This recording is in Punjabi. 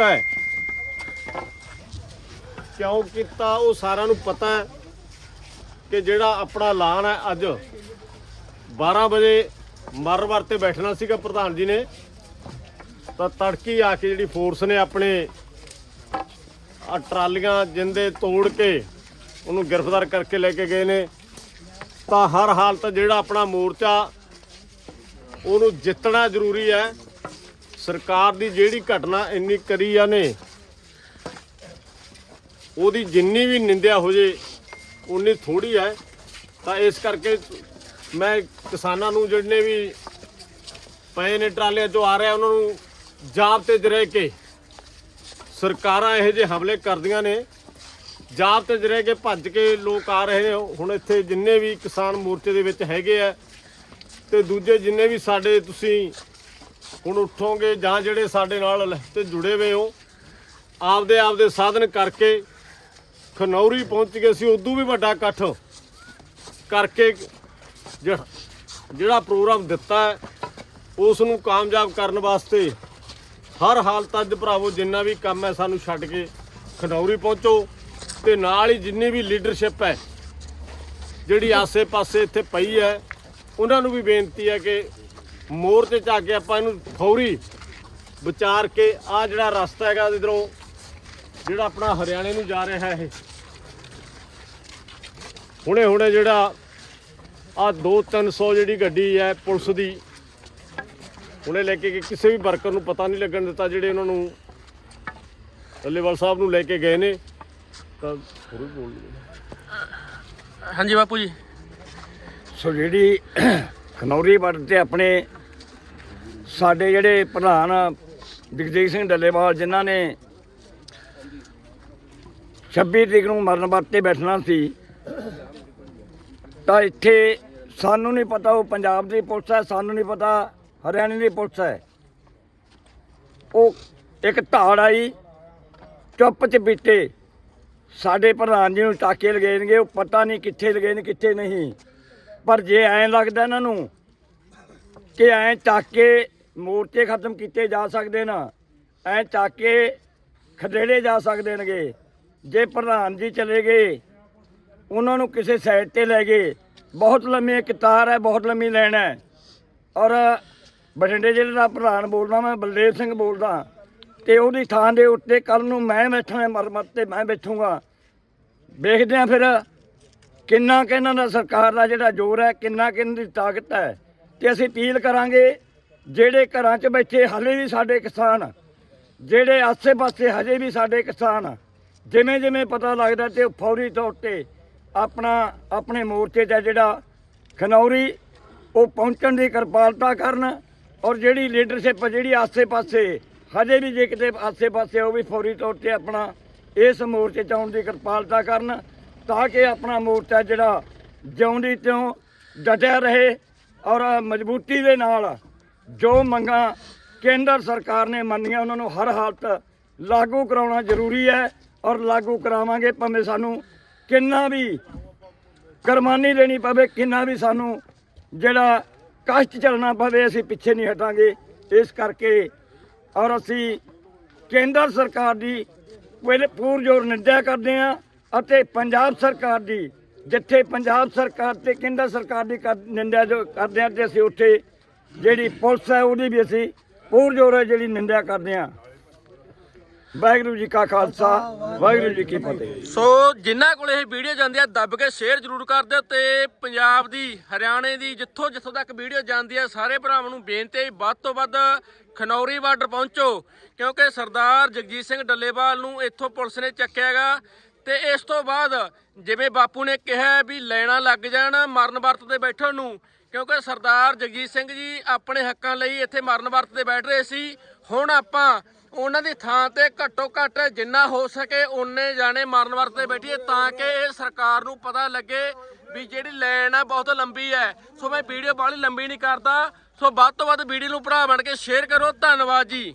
ਕੀਤਾ ਕਿਉਂ ਕੀਤਾ ਉਹ ਸਾਰਿਆਂ ਨੂੰ ਪਤਾ ਹੈ ਕਿ ਜਿਹੜਾ ਆਪਣਾ ਐਲਾਨ ਹੈ ਅੱਜ 12 ਵਜੇ ਮਰਵਰ ਤੇ ਬੈਠਣਾ ਸੀਗਾ ਪ੍ਰਧਾਨ ਜੀ ਨੇ, ਤਾਂ ਤੜਕੀ ਆ ਕੇ ਜਿਹੜੀ ਫੋਰਸ ਨੇ ਆਪਣੇ ਆ ਟਰਾਲੀਆਂ ਜਿੰਦੇ ਤੋੜ ਕੇ ਉਹਨੂੰ ਗ੍ਰਿਫਤਾਰ ਕਰਕੇ ਲੈ ਕੇ ਗਏ ਨੇ, ਤਾਂ ਹਰ ਹਾਲਤ ਜਿਹੜਾ ਆਪਣਾ ਮੋਰਚਾ ਉਹਨੂੰ ਜਿੱਤਣਾ ਜ਼ਰੂਰੀ ਹੈ। ਸਰਕਾਰ ਦੀ ਜਿਹੜੀ ਘਟਨਾ ਇੰਨੀ ਕਰੀ ਆ ਨੇ, ਉਹਦੀ ਜਿੰਨੀ ਵੀ ਨਿੰਦਿਆ ਹੋ ਜੇ, ਉਨੀ ਥੋੜੀ ਹੈ ਤਾਂ ਇਸ ਕਰਕੇ ਮੈਂ ਕਿਸਾਨਾਂ ਨੂੰ ਜਿਹੜੇ ਵੀ ਪਏ ਨੇ ਟਰਾਲਿਆਂ ਚੋਂ ਆ ਰਿਹਾ, ਉਹਨਾਂ ਨੂੰ ਜਾਬ ਤੇ ਰਹਿ ਕੇ ਸਰਕਾਰਾਂ ਇਹੋ ਜਿਹੇ ਹਮਲੇ ਕਰਦੀਆਂ ਨੇ। ਜਾਬ ਤੇ ਰਹਿ ਕੇ ਭੱਜ ਕੇ ਲੋਕ ਆ ਰਹੇ ਨੇ। ਹੁਣ ਇੱਥੇ ਜਿੰਨੇ ਵੀ ਕਿਸਾਨ ਮੋਰਚੇ ਦੇ ਵਿੱਚ ਹੈਗੇ ਆ, ਤੇ ਦੂਜੇ ਜਿੰਨੇ ਵੀ ਸਾਡੇ ਤੁਸੀਂ ਹੁਣ ਉੱਠੋਗੇ ਜਾਂ ਜਿਹੜੇ ਸਾਡੇ ਨਾਲ ਤੇ ਜੁੜੇ ਹੋਏ ਹੋ, ਆਪਦੇ ਆਪਦੇ ਸਾਧਨ ਕਰਕੇ ਖਨੌਰੀ ਪਹੁੰਚ ਗਏ ਸੀ, ਉਦੋਂ ਵੀ ਵੱਡਾ ਇਕੱਠ ਕਰਕੇ ਜਿਹੜਾ ਜਿਹੜਾ ਪ੍ਰੋਗਰਾਮ ਦਿੱਤਾ ਹੈ, ਉਸ ਨੂੰ ਕਾਮਯਾਬ ਕਰਨ ਵਾਸਤੇ ਹਰ ਹਾਲਤ ਅੱਜ ਭਰਾਵੋ, ਜਿੰਨਾ ਵੀ ਕੰਮ ਹੈ ਸਾਨੂੰ ਛੱਡ ਕੇ ਖਨੌਰੀ ਪਹੁੰਚੋ ਤੇ ਨਾਲ ਹੀ ਜਿੰਨੀ ਵੀ ਲੀਡਰਸ਼ਿਪ ਹੈ, ਜਿਹੜੀ ਆਸੇ-ਪਾਸੇ ਇੱਥੇ ਪਈ ਹੈ, ਉਹਨਾਂ ਨੂੰ ਵੀ ਬੇਨਤੀ ਹੈ ਕਿ ਮੋਰਚੇ 'ਚ ਆ ਕੇ ਆਪਾਂ ਇਹਨੂੰ ਫੌਰੀ ਵਿਚਾਰ ਕੇ ਆ ਜਿਹੜਾ ਰਸਤਾ ਹੈਗਾ ਇਧਰੋਂ ਜਿਹੜਾ ਆਪਣਾ ਹਰਿਆਣੇ ਨੂੰ ਜਾ ਰਿਹਾ ਹੈ ਇਹ। ਹੁਣੇ ਹੁਣੇ ਜਿਹੜਾ ਆ 2-300 ਜਿਹੜੀ ਗੱਡੀ ਹੈ ਪੁਲਿਸ ਦੀ ਹੁਣੇ ਲੈ ਕੇ ਕਿਸੇ ਵੀ ਵਰਕਰ ਨੂੰ ਪਤਾ ਨਹੀਂ ਲੱਗਣ ਦਿੱਤਾ ਜਿਹੜੇ ਉਹਨਾਂ ਨੂੰ ਲੱਲੇਵਾਲ ਸਾਹਿਬ ਨੂੰ ਲੈ ਕੇ ਗਏ ਨੇ। ਤਾਂ ਥੋੜੀ ਬੋਲ ਹਾਂਜੀ ਬਾਪੂ ਜੀ। ਸੋ ਜਿਹੜੀ ਖਨੌਰੀ ਬਾਰਡਰ ਤੇ ਆਪਣੇ ਸਾਡੇ ਜਿਹੜੇ ਪ੍ਰਧਾਨ ਜਗਜੀਤ ਸਿੰਘ ਡੱਲੇਵਾਲ, ਜਿਨ੍ਹਾਂ ਨੇ 26 ਤਰੀਕ ਨੂੰ ਮਰਨ ਵਰਤੇ ਬੈਠਣਾ ਸੀ, ਤਾਂ ਇੱਥੇ ਸਾਨੂੰ ਨਹੀਂ ਪਤਾ, ਉਹ ਪੰਜਾਬ ਦੀ ਪੁਲਿਸ ਹੈ, ਸਾਨੂੰ ਨਹੀਂ ਪਤਾ, ਹਰਿਆਣੇ ਦੀ ਪੁਲਿਸ ਹੈ। ਉਹ ਇੱਕ ਧਾੜ ਆਈ, ਚੁੱਪ ਚਪੀਤੇ। ਸਾਡੇ ਪ੍ਰਧਾਨ ਜੀ ਨੂੰ ਟਾਕੇ ਲਗਾਏਣਗੇ ਉਹ ਪਤਾ ਨਹੀਂ ਕਿੱਥੇ ਲਗਾਏ ਨੇ ਕਿੱਥੇ ਨਹੀਂ। ਪਰ ਜੇ ਐਂ ਲੱਗਦਾ ਇਹਨਾਂ ਨੂੰ ਕਿ ਐਂ ਟਾਕੇ ਮੋਰਚੇ ਖਤਮ ਕੀਤੇ ਜਾ ਸਕਦੇ ਨਾ, ਐਂ ਚਾਕੇ ਖਦੇੜੇ ਜਾ ਸਕਦੇ ਨੇਗੇ। ਜੇ ਪ੍ਰਧਾਨ ਜੀ ਚਲੇ ਗਏ, ਉਹਨਾਂ ਨੂੰ ਕਿਸੇ ਸਾਈਡ ਤੇ ਲੈ ਗਏ, ਬਹੁਤ ਲੰਮੀ ਕਤਾਰ ਹੈ, ਬਹੁਤ ਲੰਮੀ ਲਾਈਨ ਹੈ। ਔਰ ਬਠਿੰਡੇ ਜ਼ਿਲ੍ਹੇ ਦਾ ਪ੍ਰਧਾਨ ਬੋਲਦਾ ਮੈਂ, ਬਲਦੇਵ ਸਿੰਘ ਬੋਲਦਾ, ਤੇ ਉਹਦੀ ਥਾਂ ਦੇ ਉੱਤੇ ਕੱਲ ਨੂੰ ਮੈਂ ਬੈਠਣਾ ਮਰਮਤ ਤੇ ਮੈਂ ਬੈਠੂੰਗਾ। ਵੇਖਦੇ ਆ ਫਿਰ ਕਿੰਨਾ ਕਿ ਇਹਨਾਂ ਦਾ ਸਰਕਾਰ ਦਾ ਜਿਹੜਾ ਜ਼ੋਰ ਹੈ, ਕਿੰਨਾ ਕਿ ਇਹਨਾਂ ਦੀ ਤਾਕਤ ਹੈ। ਤੇ ਅਸੀਂ ਅਪੀਲ ਕਰਾਂਗੇ ਜਿਹੜੇ ਘਰਾਂ 'ਚ ਬੈਠੇ ਹਲੇ ਵੀ ਸਾਡੇ ਕਿਸਾਨ, ਜਿਹੜੇ ਆਸੇ-ਪਾਸੇ ਹਜੇ ਵੀ ਸਾਡੇ ਕਿਸਾਨ ਜਿਵੇਂ ਜਿਵੇਂ ਪਤਾ ਲੱਗਦਾ ਤੇ ਫੌਰੀ ਤੌਰ ਤੇ ਆਪਣਾ, ਆਪਣੇ ਮੋਰਚੇ 'ਚ ਜਿਹੜਾ ਖਨੌਰੀ, ਉਹ ਪਹੁੰਚਣ ਦੀ ਕਿਰਪਾਲਤਾ ਕਰਨ ਔਰ ਜਿਹੜੀ ਲੀਡਰਸ਼ਿਪ ਜਿਹੜੀ ਆਸੇ-ਪਾਸੇ, ਹਜੇ ਵੀ ਜੇ ਕਿਤੇ ਆਸੇ-ਪਾਸੇ ਉਹ ਵੀ ਫੌਰੀ ਤੌਰ ਤੇ ਆਪਣਾ ਇਸ ਮੋਰਚੇ 'ਚ ਆਉਣ ਦੀ ਕਿਰਪਾਲਤਾ ਕਰਨ ਤਾਂ ਕਿ ਆਪਣਾ ਮੋਰਚਾ ਜਿਹੜਾ ਜਿਉਂਦੀ ਤਿਉਂ ਡਟਿਆ ਰਹੇ ਔਰ ਮਜ਼ਬੂਤੀ ਦੇ ਨਾਲ ਜੋ ਮੰਗਾਂ ਕੇਂਦਰ ਸਰਕਾਰ ਨੇ ਮੰਨੀਆਂ, ਉਹਨਾਂ ਨੂੰ ਹਰ ਹਾਲਤ ਲਾਗੂ ਕਰਾਉਣਾ ਜ਼ਰੂਰੀ ਹੈ ਔਰ ਲਾਗੂ ਕਰਾਵਾਂਗੇ, ਭਾਵੇਂ ਸਾਨੂੰ ਕਿੰਨਾ ਵੀ ਕੁਰਬਾਨੀ ਦੇਣੀ ਪਵੇ, ਕਿੰਨਾ ਵੀ ਸਾਨੂੰ ਜਿਹੜਾ ਕਸ਼ਟ ਚੱਲਣਾ ਪਵੇ, ਅਸੀਂ ਪਿੱਛੇ ਨਹੀਂ ਹਟਾਂਗੇ। ਇਸ ਕਰਕੇ ਔਰ ਅਸੀਂ ਕੇਂਦਰ ਸਰਕਾਰ ਦੀ ਪਹਿਲੇ ਪੂਰਜੋਰ ਨਿੰਦਿਆ ਕਰਦੇ ਹਾਂ ਅਤੇ ਪੰਜਾਬ ਸਰਕਾਰ ਦੀ, ਜਿੱਥੇ ਪੰਜਾਬ ਸਰਕਾਰ ਤੇ ਕੇਂਦਰ ਸਰਕਾਰ ਦੀ ਕਰ- ਨਿੰਦਿਆ ਜੋ ਕਰਦੇ ਹਾਂ ਤੇ ਅਸੀਂ ਉੱਥੇ ਜਿਹੜੀ ਪੁਲਿਸ ਹੈ ਉਹਦੀ ਵੀ ਅਸੀਂ ਪੂਰਜੋਰ ਹੈ ਜਿਹੜੀ ਨਿੰਦਿਆ ਕਰਦੇ ਹਾਂ। ਵਾਹਿਗੁਰੂ ਜੀ ਕਾ ਖਾਲਸਾ, ਵਾਹਿਗੁਰੂ ਜੀ ਕੀ ਫਤਿਹ। ਸੋ ਜਿਨ੍ਹਾਂ ਕੋਲ ਇਹ ਵੀਡੀਓ ਜਾਂਦੀ ਆ, ਦੱਬ ਕੇ ਸ਼ੇਅਰ ਜ਼ਰੂਰ ਕਰ ਦਿਓ ਤੇ ਪੰਜਾਬ ਦੀ, ਹਰਿਆਣੇ ਦੀ ਜਿੱਥੋਂ ਜਿੱਥੋਂ ਤੱਕ ਵੀਡੀਓ ਜਾਂਦੀ ਹੈ ਸਾਰੇ ਭਰਾਵਾਂ ਨੂੰ ਬੇਨਤੀ ਹੈ ਵੱਧ ਤੋਂ ਵੱਧ ਖਨੌਰੀ ਬਾਰਡਰ ਪਹੁੰਚੋ, ਕਿਉਂਕਿ ਸਰਦਾਰ ਜਗਜੀਤ ਸਿੰਘ ਡੱਲੇਵਾਲ ਨੂੰ ਇੱਥੋਂ ਪੁਲਿਸ ਨੇ ਚੱਕਿਆਗਾ ਤੇ ਇਸ ਤੋਂ ਬਾਅਦ ਜਿਵੇਂ ਬਾਪੂ ਨੇ ਕਿਹਾ ਵੀ ਲੈਣਾ ਲੱਗ ਜਾਣ, ਮਰਨ ਵਰਤ ਤੇ ਬੈਠਣ ਨੂੰ ਕਿਉਂਕਿ ਸਰਦਾਰ ਜਗਜੀਤ ਸਿੰਘ ਜੀ ਆਪਣੇ ਹੱਕਾਂ ਲਈ ਇੱਥੇ ਮਰਨ ਵਰਤ ਤੇ ਬੈਠ ਰਹੇ ਸੀ। ਹੁਣ ਆਪਾਂ ਉਹਨਾਂ ਦੀ ਥਾਂ ਤੇ ਘੱਟੋ ਘੱਟ ਜਿੰਨਾ ਹੋ ਸਕੇ ਉਨੇ ਜਾਣੇ ਮਰਨ ਵਰਤ ਤੇ ਬੈਠੀਏ ਤਾਂ ਕਿ ਇਹ ਸਰਕਾਰ ਨੂੰ ਪਤਾ ਲੱਗੇ ਵੀ ਜਿਹੜੀ ਲਾਈਨ ਆ ਬਹੁਤ ਲੰਬੀ ਹੈ। ਸੋ ਮੈਂ ਵੀਡੀਓ ਬਾਹਲੀ ਲੰਬੀ ਨਹੀਂ ਕਰਦਾ। ਸੋ ਵੱਧ ਤੋਂ ਵੱਧ ਵੀਡੀਓ ਨੂੰ ਭਰਾ ਬਣ ਕੇ ਸ਼ੇਅਰ ਕਰੋ। ਧੰਨਵਾਦ ਜੀ।